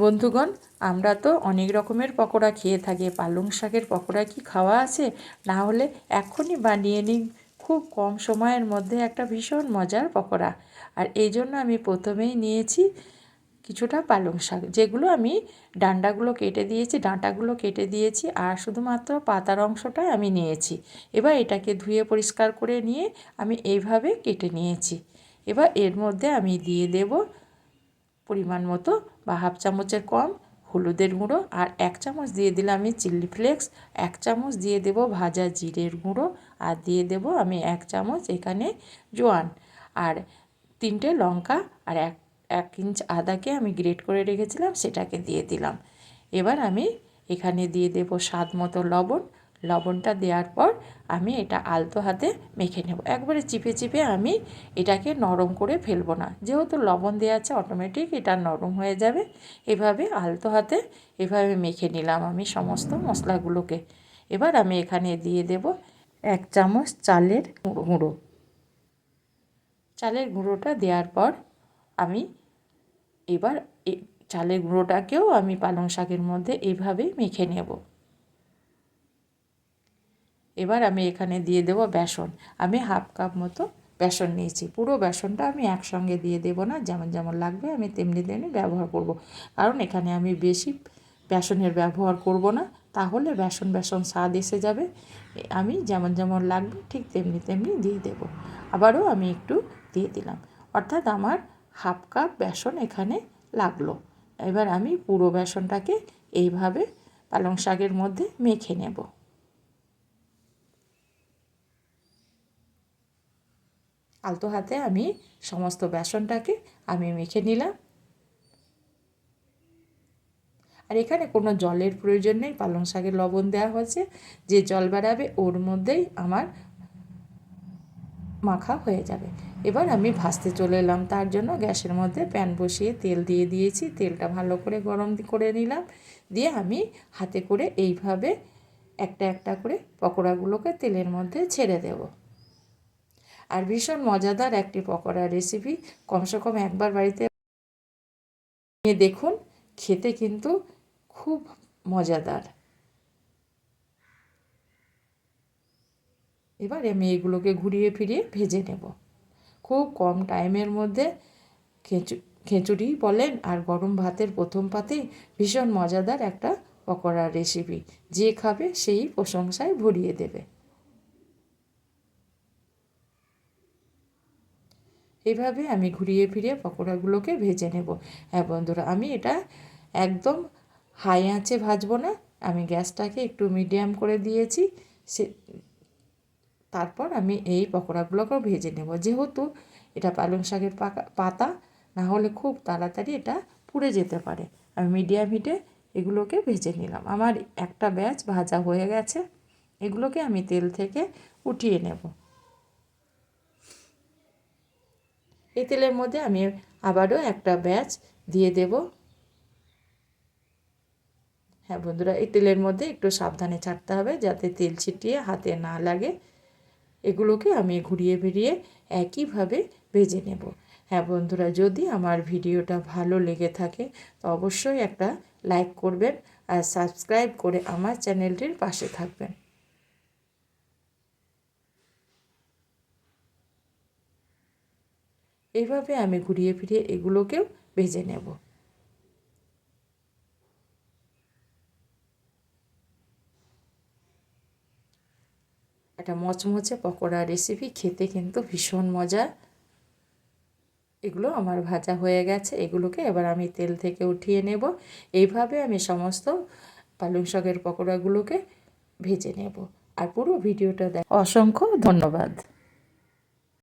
বন্ধুগণ, আমরা তো অনেক রকমের পকোড়া খেয়ে থাকি। পালং শাকের পকোড়া কি খাওয়া আছে? না হলে এখনই বানিয়ে নিন। খুব কম সময়ের মধ্যে একটা ভীষণ মজার পকোড়া। আর এই জন্য আমি প্রথমেই নিয়েছি কিছুটা পালং শাক, যেগুলো আমি ডান্ডাগুলো কেটে দিয়েছি, ডাঁটাগুলো কেটে দিয়েছি, আর শুধুমাত্র পাতার অংশটাই আমি নিয়েছি। এবার এটাকে ধুয়ে পরিষ্কার করে নিয়ে আমি এইভাবে কেটে নিয়েছি। এবার এর মধ্যে আমি দিয়ে দেব পরিমাণ মতো বা হাফ চামচের কম হলুদের গুঁড়ো আর এক চামচ দিয়ে দিলাম আমি চিলি ফ্লেক্স, এক চামচ দিয়ে দেব ভাজা জিরের গুঁড়ো আর দিয়ে দেব আমি এক চামচ এখানে জোয়ান আর তিনটে লঙ্কা আর এক এক ইঞ্চ আদাকে আমি গ্রেট করে রেখেছিলাম সেটাকে দিয়ে দিলাম। এবার আমি এখানে দিয়ে দেব স্বাদ মতো লবণ লবণটা দেওয়ার পর আমি এটা আলতো হাতে মেখে নেব। একবারে চিপে চিপে আমি এটাকে নরম করে ফেলব না। যেহেতু লবণ দেওয়া আছে অটোমেটিক এটা নরম হয়ে যাবে। এভাবে আলতো হাতে এভাবে মেখে নিলাম আমি সমস্ত মশলাগুলোকে। এবার আমি এখানে দিয়ে দেব এক চামচ চালের গুঁড়ো। চালের গুঁড়োটা দেওয়ার পর আমি এবার চালের গুঁড়োটাকেও আমি পালং শাকের মধ্যে এইভাবে মেখে নেব। এবার আমি এখানে দিয়ে দেব বেসন। আমি হাফ কাপ মতো বেসন নিয়েছি। পুরো বেসনটা আমি একসঙ্গে দিয়ে দেব না, যেমন যেমন লাগবে আমি তেমনি তেমনি ব্যবহার করব। কারণ এখানে আমি বেশি বেসনের ব্যবহার করব না, তাহলে বেসন বেসন স্বাদ এসে যাবে। আমি যেমন যেমন লাগবে ঠিক তেমনি তেমনি দিয়ে দেব। আবারও আমি একটু দিয়ে দিলাম। অর্থাৎ আমার হাফ কাপ বেসন এখানে লাগল। এবার আমি পুরো বেসনটাকে এইভাবে পালং শাকের মধ্যে মেখে নেব। আলতো হাতে আমি সমস্ত বেসনটাকে আমি মেখে নিলাম। আর এখানে কোনো জলের প্রয়োজন নেই, পালং শাকের লবণ দেওয়া হয়েছে। যে জল বেড়াবে ওর মধ্যেই আমার মাখা হয়ে যাবে। এবার আমি ভাজতে চলে এলাম, তার জন্য গ্যাসের মধ্যে প্যান বসিয়ে তেল দিয়ে দিয়েছি। তেলটা ভালো করে গরম করে নিলাম। দিয়ে আমি হাতে করে এইভাবে একটা একটা করে পকোড়াগুলোকে তেলের মধ্যে ছেড়ে দেব। আর ভীষণ মজাদার একটি পকোড়া রেসিপি কমসে কম একবার বাড়িতে নিয়ে দেখুন, খেতে কিন্তু খুব মজাদার। এবার আমি এগুলোকে ঘুরিয়ে ফিরিয়ে ভেজে নেব। খুব কম টাইমের মধ্যে খেঁচু, খেঁচুড়ি বলেন আর গরম ভাতের প্রথম পাতেই ভীষণ মজাদার একটা পকোড়ার রেসিপি যে খাবে সেই প্রশংসায় ভরিয়ে দেবে। এইভাবে আমি ঘুরিয়ে ফিরিয়ে পকোড়াগুলোকে ভেজে নেব। হ্যাঁ বন্ধুরা, আমি এটা একদম হাই আঁচে ভাজবো না। আমি গ্যাসটাকে একটু মিডিয়াম করে দিয়েছি। সে, তারপর আমি এই পকোড়াগুলোকেও ভেজে নেব। যেহেতু এটা পালং শাকের পাকা, পাতা, না হলে খুব তাড়াতাড়ি এটা পুড়ে যেতে পারে। আমি মিডিয়াম হিটে এগুলোকে ভেজে নিলাম। আমার একটা ব্যাচ ভাজা হয়ে গেছে। এগুলোকে আমি তেল থেকে উঠিয়ে নেব। এই তেলের মধ্যে আমি আবারও একটা ব্যাচ দিয়ে দেব। হ্যাঁ বন্ধুরা, এই তেলের মধ্যে একটু সাবধানে ছাড়তে হবে যাতে তেল ছিটিয়ে হাতে না লাগে। এগুলোকে আমি ঘুরিয়ে ফিরিয়ে একইভাবে ভেজে নেব। হ্যাঁ বন্ধুরা, যদি আমার ভিডিওটা ভালো লেগে থাকে তো অবশ্যই একটা লাইক করবেন আর সাবস্ক্রাইব করে আমার চ্যানেলটির পাশে থাকবেন। এইভাবে আমি ঘুরিয়ে ফিরিয়ে এগুলোকেও ভেজে নেব। একটা মচমচে পকোড়া রেসিপি খেতে কিন্তু ভীষণ মজা। এগুলো আমার ভাজা হয়ে গেছে, এগুলোকে এবার আমি তেল থেকে উঠিয়ে নেব। এইভাবে আমি সমস্ত পালং শাকের পকোড়াগুলোকে ভেজে নেব। আর পুরো ভিডিওটা দেখ অসংখ্য ধন্যবাদ।